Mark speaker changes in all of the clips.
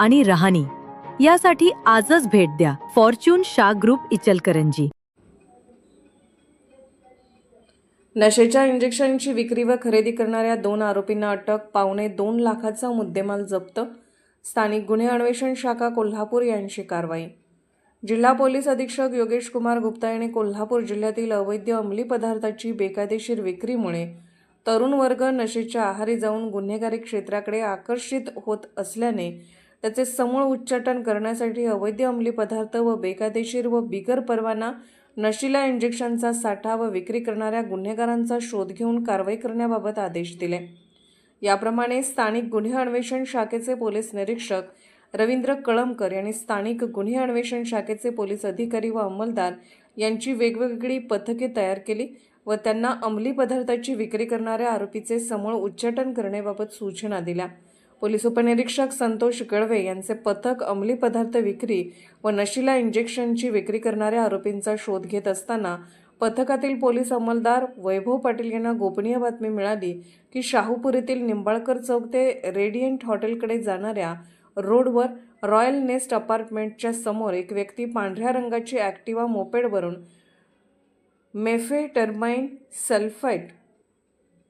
Speaker 1: आणि रहाणी. यासाठी आजच भेट द्या. फॉर्च्यून शा ग्रुप इचलकरंजी.
Speaker 2: नशेच्या इंजेक्शनची विक्री व खरेदी करणाऱ्या दोन आरोपींना अटक पावणे दोन लाखाचा मुद्देमाल जप्त स्थानिक गुन्हे अन्वेषण शाखा कोल्हापूर यांची कारवाई. जिल्हा पोलीस अधीक्षक योगेश कुमार गुप्ता यांनी कोल्हापूर जिल्ह्यातील अवैध अंमली पदार्थाची बेकायदेशीर विक्रीमुळे तरुण वर्ग नशेच्या आहारी जाऊन गुन्हेगारी क्षेत्राकडे आकर्षित होत असल्याने त्याचे समूळ उच्चाटन करण्यासाठी अवैध अंमली पदार्थ व बेकायदेशीर व बिगर परवाना नशिला इंजेक्शनचा साठा व विक्री करणाऱ्या गुन्हेगारांचा शोध घेऊन कारवाई करण्याबाबत आदेश दिले. याप्रमाणे स्थानिक गुन्हे अन्वेषण शाखेचे पोलीस निरीक्षक रवींद्र कळमकर यांनी स्थानिक गुन्हे अन्वेषण शाखेचे पोलीस अधिकारी व अंमलदार यांची वेगवेगळी पथके तयार केली व त्यांना अंमली पदार्थाची विक्री करणाऱ्या आरोपीचे समूळ उच्चाटन करण्याबाबत सूचना दिल्या. पोलीस उपनिरीक्षक संतोष गळवे यांचे पथक अंमली पदार्थ विक्री व नशिला इंजेक्शनची विक्री करणाऱ्या आरोपींचा शोध घेत असताना पथकातील पोलीस अंमलदार वैभव पाटील यांना गोपनीय बातमी मिळाली की शाहूपूर येथील निंबाळकर चौक ते रेडियंट हॉटेलकडे जाणाऱ्या रोडवर रॉयल नेस्ट अपार्टमेंटच्या समोर एक व्यक्ती पांढऱ्या रंगाची ॲक्टिवा मोपेडवरून मेफे टर्माइन सल्फाईट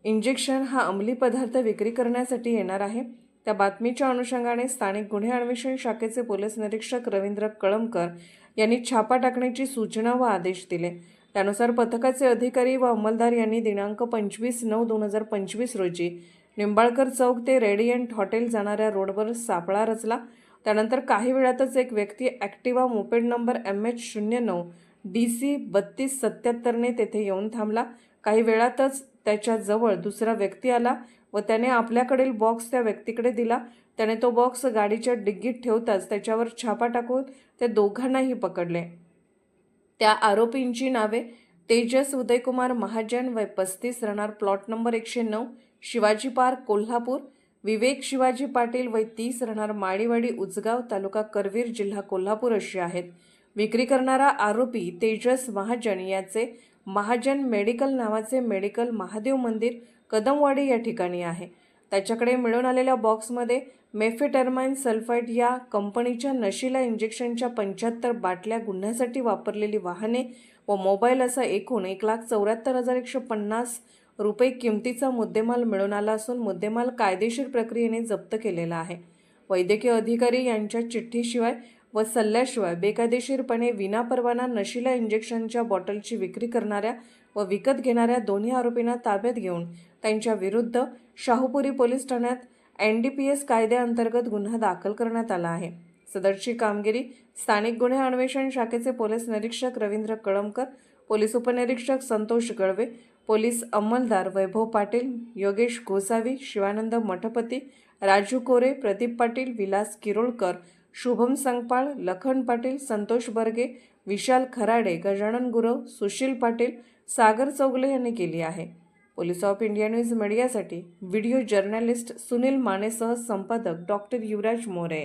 Speaker 2: इंजेक्शन हा अंमली पदार्थ विक्री करण्यासाठी येणार आहे. त्या बातमीच्या अनुषंगाने स्थानिक गुन्हे अन्वेषण शाखेचे पोलीस निरीक्षक रवींद्र कळमकर यांनी छापा टाकण्याची सूचना व आदेश दिले. त्यानुसार पथकाचे अधिकारी व अंमलदार यांनी दिनांक पंचवीस नऊ दोन हजार पंचवीस रोजी निंबाळकर चौक ते रेडियंट हॉटेल जाणाऱ्या रोडवर सापळा रचला. त्यानंतर काही वेळातच एक व्यक्ती Activa moped number M H शून्य नऊ डी सी बत्तीस सत्याहत्तरने तेथे येऊन थांबला. काही वेळातच त्याच्याजवळ दुसरा व्यक्ती आला. व त्याने आपल्याकडील बॉक्स त्या व्यक्तीकडे दिला. त्याने तो बॉक्स गाडीच्या डिग्गीत ठेवताच त्याच्यावर छापा टाकून ते दोघांनाही पकडले. त्या आरोपींची नावे तेजस उदयकुमार महाजन वय पस्तीस राहणार प्लॉट नंबर एकशे नऊ शिवाजी पार्क कोल्हापूर. विवेक शिवाजी पाटील वय तीस राहणार माळीवाडी उजगाव तालुका करवीर जिल्हा कोल्हापूर अशी आहेत. विक्री करणारा आरोपी तेजस महाजन याचे महाजन मेडिकल नावाचे मेडिकल महादेव मंदिर कदमवाडी या ठिकाणी आहे. त्याच्याकडे मिळून आलेल्या बॉक्समध्ये मेफेटर्माइन सल्फाईड या कंपनीच्या नशिला इंजेक्शनच्या पंच्याहत्तर बाटल्या गुन्ह्यासाठी वापरलेली वाहने व मोबाईल असा एकूण एक लाख चौऱ्याहत्तर हजार एकशे पन्नास रुपये किमतीचा मुद्देमाल मिळून आला असून मुद्देमाल कायदेशीर प्रक्रियेने जप्त केलेला आहे. वैद्यकीय अधिकारी यांच्या चिठ्ठीशिवाय व सल्ल्याशिवाय बेकायदेशीरपणे विनापरवाना नशिला इंजेक्शनच्या बॉटलची विक्री करणाऱ्या व विकत घेणाऱ्या दोन्ही आरोपींना ताब्यात घेऊन त्यांच्या विरुद्ध शाहूपुरी पोलीस ठाण्यात एन डी पी एस कायद्याअंतर्गत गुन्हा दाखल करण्यात आला आहे. सदरची कामगिरी स्थानिक गुन्हे अन्वेषण शाखेचे पोलीस निरीक्षक रवींद्र कळमकर पोलीस उपनिरीक्षक संतोष गळवे पोलीस अंमलदार वैभव पाटील योगेश गोसावी शिवानंद मठपती राजू कोरे प्रदीप पाटील विलास किरोळकर शुभम संगपाळ लखन पाटील संतोष बर्गे विशाल खराडे गजानन गुरव सुशील पाटील सागर चौगले यांनी केली आहे. पोलीस ऑफ इंडिया न्यूज मीडियासाठी व्हिडिओ जर्नलिस्ट सुनील मानेसह संपादक डॉक्टर युवराज मोरे.